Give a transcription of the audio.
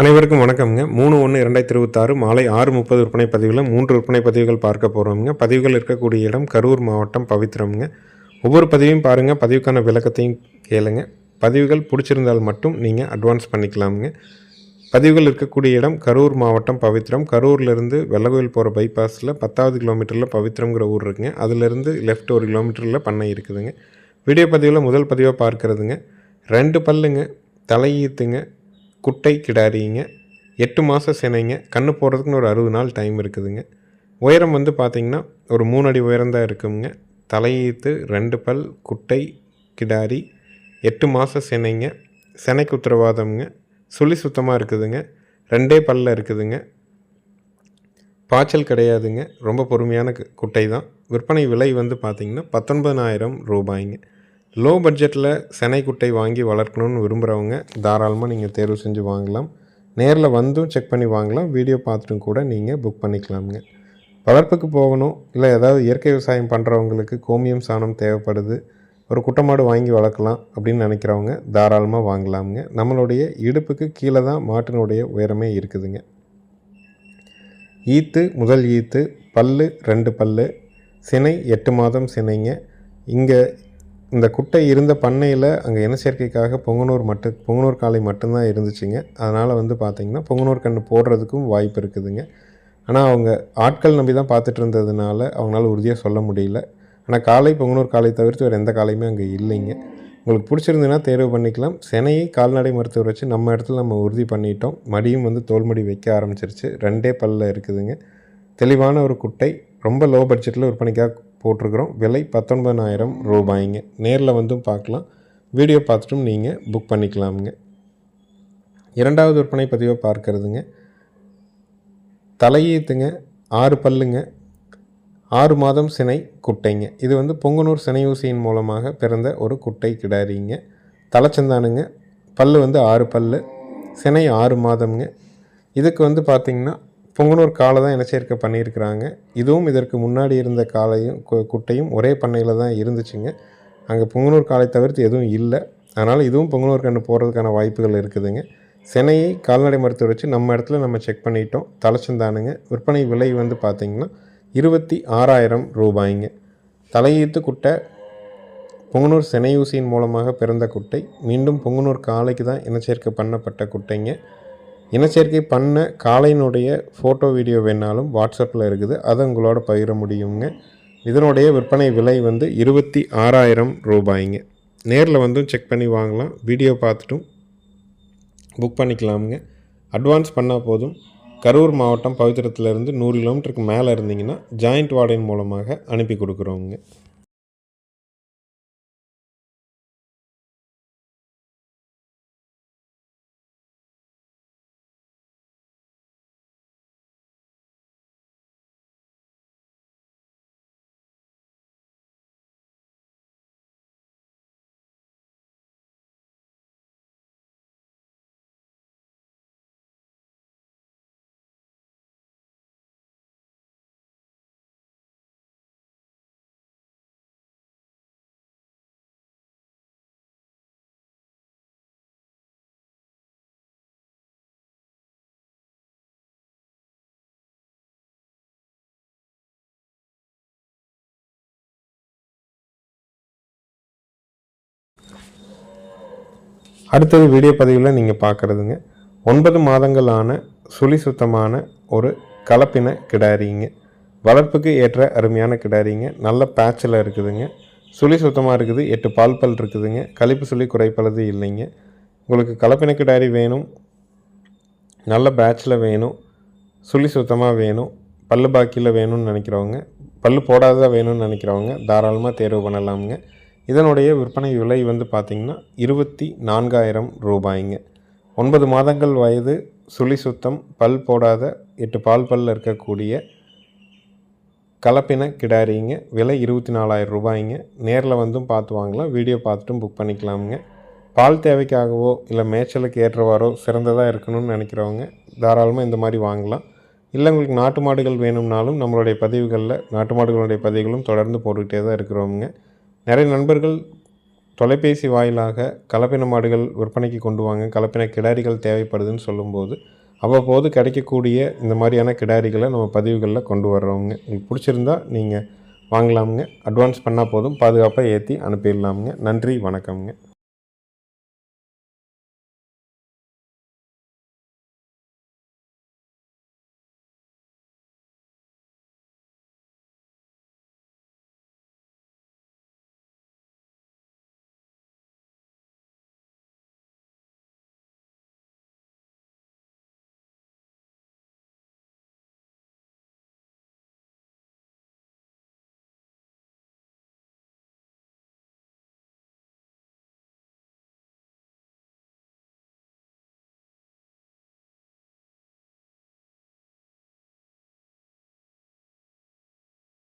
அனைவருக்கும் வணக்கம்ங்க. மூணு ஒன்று இரண்டாயிரத்தி இருபத்தாறு மாலை ஆறு முப்பது விற்பனை பதிவில் மூன்று விற்பனை பதிவுகள் பார்க்க போகிறோம்ங்க பதிவுகள் இருக்கக்கூடிய இடம் கரூர் மாவட்டம் பவித்ரம்ங்க. ஒவ்வொரு பதிவையும் பாருங்கள் பதிவுக்கான விளக்கத்தையும் கேளுங்க. பதிவுகள் பிடிச்சிருந்தால் மட்டும் நீங்கள் அட்வான்ஸ் பண்ணிக்கலாமுங்க. பதிவுகள் இருக்கக்கூடிய இடம் கரூர் மாவட்டம் பவித்ரம். கரூர்லேருந்து வெள்ளகோயில் போகிற பைபாஸில் பத்தாவது கிலோமீட்டரில் பவித்ரம்ங்கிற ஊர் இருக்குங்க. அதுலேருந்து லெஃப்ட் ஒரு கிலோமீட்டரில் பண்ணை இருக்குதுங்க. வீடியோ பதிவில் முதல் பதிவாக பார்க்குறதுங்க. ரெண்டு பல்லுங்க. தலையீத்துங்க குட்டை கிடாரிங்க எட்டு மாத சினைங்க. கண்ணு போடுறதுக்குன்னு ஒரு அறுபது நாள் டைம் இருக்குதுங்க. உயரம் வந்து பார்த்திங்கன்னா ஒரு மூணு அடி உயரம் தான் இருக்குங்க. தலையீத்து ரெண்டு பல் குட்டை கிடாரி எட்டு மாத சினைங்க. சினைக்கு உத்தரவாதம்ங்க. சுழி சுத்தமாக இருக்குதுங்க. ரெண்டே பல்ல இருக்குதுங்க. பாய்ச்சல் கிடையாதுங்க. ரொம்ப பொறுமையான கு- குட்டை தான். விற்பனை விலை வந்து பார்த்திங்கன்னா பத்தொன்பதாயிரம் ரூபாய்ங்க. லோ பட்ஜெட்டில் செனைக்குட்டை வாங்கி வளர்க்கணும்னு விரும்புகிறவங்க தாராளமாக நீங்கள் தேர்வு செஞ்சு வாங்கலாம். நேரில் வந்தும் செக் பண்ணி வாங்கலாம். வீடியோ பார்த்துட்டும் கூட நீங்கள் புக் பண்ணிக்கலாமுங்க. வளர்ப்புக்கு போகணும். இல்லை ஏதாவது இயற்கை விவசாயம் பண்ணுறவங்களுக்கு கோமியம் சாணம் தேவைப்படுது. ஒரு குட்டமாடு வாங்கி வளர்க்கலாம் அப்படின்னு நினைக்கிறவங்க தாராளமாக வாங்கலாமுங்க. நம்மளுடைய இடுப்புக்கு கீழே தான் மாட்டினுடைய உயரமே இருக்குதுங்க. ஈத்து முதல் ஈத்து பல்லு ரெண்டு பல்லு சினை எட்டு மாதம் சினைங்க. இங்கே இந்த குட்டை இருந்த பண்ணையில் அங்கே இனச்சேர்க்கைக்காக பொங்கனூர் மட்டும் பொங்கனூர் காளை மட்டும்தான் இருந்துச்சுங்க. அதனால் வந்து பார்த்திங்கன்னா பொங்கனூர் கன்று போடுறதுக்கும் வாய்ப்பு இருக்குதுங்க. ஆனால் அவங்க ஆட்கள் நம்பி தான் பார்த்துட்டு இருந்ததுனால அவங்களால உறுதியாக சொல்ல முடியல. ஆனால் காலை பொங்கனூர் காலை தவிர்த்து வேறு எந்த காலையுமே அங்கே இல்லைங்க. உங்களுக்கு பிடிச்சிருந்துன்னா தேர்வு பண்ணிக்கலாம். செனையை கால்நடை மருத்துவர் வச்சு நம்ம இடத்துல நம்ம உறுதி பண்ணிட்டோம். மடியும் வந்து தோல்மடி வைக்க ஆரம்பிச்சிருச்சு. ரெண்டே பல்ல இருக்குதுங்க. தெளிவான ஒரு குட்டை. ரொம்ப லோ பட்ஜெட்டில் விற்பனைக்காக போட்டிருக்கிறோம். விலை பத்தொன்பதாயிரம் ரூபாய்ங்க. நேரில் வந்தும் பார்க்கலாம். வீடியோ பார்த்துட்டும் நீங்கள் புக் பண்ணிக்கலாமுங்க. இரண்டாவது விற்பனை பதிவை பார்க்குறதுங்க. தலையீத்துங்க ஆறு பல்லுங்க. ஆறு மாதம் சினை குட்டைங்க. இது வந்து பொங்கனூர் சினை ஊசியின் மூலமாக பிறந்த ஒரு குட்டை கிடாரிங்க. தலைச்சந்தானுங்க. பல்லு வந்து ஆறு பல்லு. சினை ஆறு மாதம்ங்க. இதுக்கு வந்து பார்த்திங்கன்னா பொங்கனூர் காலை தான் இனச்சேர்க்கை பண்ணியிருக்கிறாங்க. இதுவும் இதற்கு முன்னாடி இருந்த காளையும் கு- குட்டையும் ஒரே பண்ணையில் தான் இருந்துச்சுங்க. அங்கே பொங்கனூர் காலை தவிர்த்து எதுவும் இல்லை. அதனால் இதுவும் பொங்கனூர் கன்று போகிறதுக்கான வாய்ப்புகள் இருக்குதுங்க. சென்னையை கால்நடை மருத்துவர் வச்சு நம்ம இடத்துல நம்ம செக் பண்ணிட்டோம். தலைச்சந்தானுங்க. விற்பனை விலை வந்து பார்த்திங்கன்னா இருபத்தி ஆறாயிரம் ரூபாய்ங்க. தலையீத்து குட்டை பொங்கனூர் செனையூசியின் மூலமாக பிறந்த குட்டை மீண்டும் பொங்கனூர் காளைக்கு தான் இனச்சேர்க்கை பண்ணப்பட்ட குட்டைங்க. இனச்சேர்க்கை பண்ண காளையினுடைய ஃபோட்டோ வீடியோ வேணாலும் வாட்ஸ்அப்பில் இருக்குது. அதை உங்களோட பகிர முடியுங்க. இதனுடைய விற்பனை விலை வந்து இருபத்தி ஆறாயிரம் ரூபாய்ங்க. நேரில் வந்தும் செக் பண்ணி வாங்கலாம். வீடியோ பார்த்துட்டும் புக் பண்ணிக்கலாமுங்க. அட்வான்ஸ் பண்ணால் போதும். கரூர் மாவட்டம் பவித்திரத்துலேருந்து நூறு கிலோமீட்டருக்கு மேலே இருந்தீங்கன்னா ஜாயிண்ட் வார்டன் மூலமாக அனுப்பி கொடுக்குறோங்க அடுத்தது வீடியோ பதிவில் நீங்கள் பார்க்குறதுங்க ஒன்பது மாதங்களான சுழி சுத்தமான ஒரு கலப்பின கிடாரிங்க. வளர்ப்புக்கு ஏற்ற அருமையான கிடாரிங்க. நல்ல பேச்சில் இருக்குதுங்க. சுழி சுத்தமாக இருக்குது. எட்டு பால் பல் இருக்குதுங்க. கழிப்பு சுழி குறைப்பளது இல்லைங்க. உங்களுக்கு கலப்பின கிடாரி வேணும். நல்ல பேட்சில் வேணும். சுழி சுத்தமாக வேணும். பல்லு பாக்கியில் வேணும்னு நினைக்கிறவங்க பல்லு போடாததாக வேணும்னு நினைக்கிறவங்க தாராளமாக தேர்வு பண்ணலாமுங்க. இதனுடைய விற்பனை விலை வந்து பார்த்திங்கன்னா இருபத்தி நான்காயிரம் ரூபாய்ங்க. ஒன்பது மாதங்கள் வயது சுழி சுத்தம் பல் போடாத எட்டு பால் பல்ல இருக்கக்கூடிய கலப்பின கிடாரிங்க. விலை இருபத்தி நாலாயிரம் ரூபாய்ங்க. நேரில் வந்தும் பார்த்து வாங்கலாம். வீடியோ பார்த்துட்டும் புக் பண்ணிக்கலாமுங்க. பால் தேவைக்காகவோ இல்லை மேய்ச்சலுக்கு ஏற்றவாரோ சிறந்ததாக இருக்கணும்னு நினைக்கிறவங்க தாராளமாக இந்த மாதிரி வாங்கலாம். இல்லை உங்களுக்கு நாட்டு மாடுகள் வேணும்னாலும் நம்மளுடைய பதிவுகளில் நாட்டு மாடுகளுடைய பதிவுகளும் தொடர்ந்து போட்டுக்கிட்டே தான் இருக்கிறோமுங்க நிறைய நண்பர்கள் தொலைபேசி வாயிலாக கலப்பின மாடுகள் விற்பனைக்கு கொண்டு வாங்க கலப்பின கிடாரிகள் தேவைப்படுதுன்னு சொல்லும்போது அவ்வப்போது கிடைக்கக்கூடிய இந்த மாதிரியான கிடாரிகளை நம்ம பதிவுகளில் கொண்டு வர்றோங்க உங்களுக்கு பிடிச்சிருந்தா நீங்கள் வாங்கலாமுங்க. அட்வான்ஸ் பண்ணால் போதும். பாதுகாப்பாக ஏற்றி அனுப்பிடலாமுங்க. நன்றி வணக்கம்ங்க.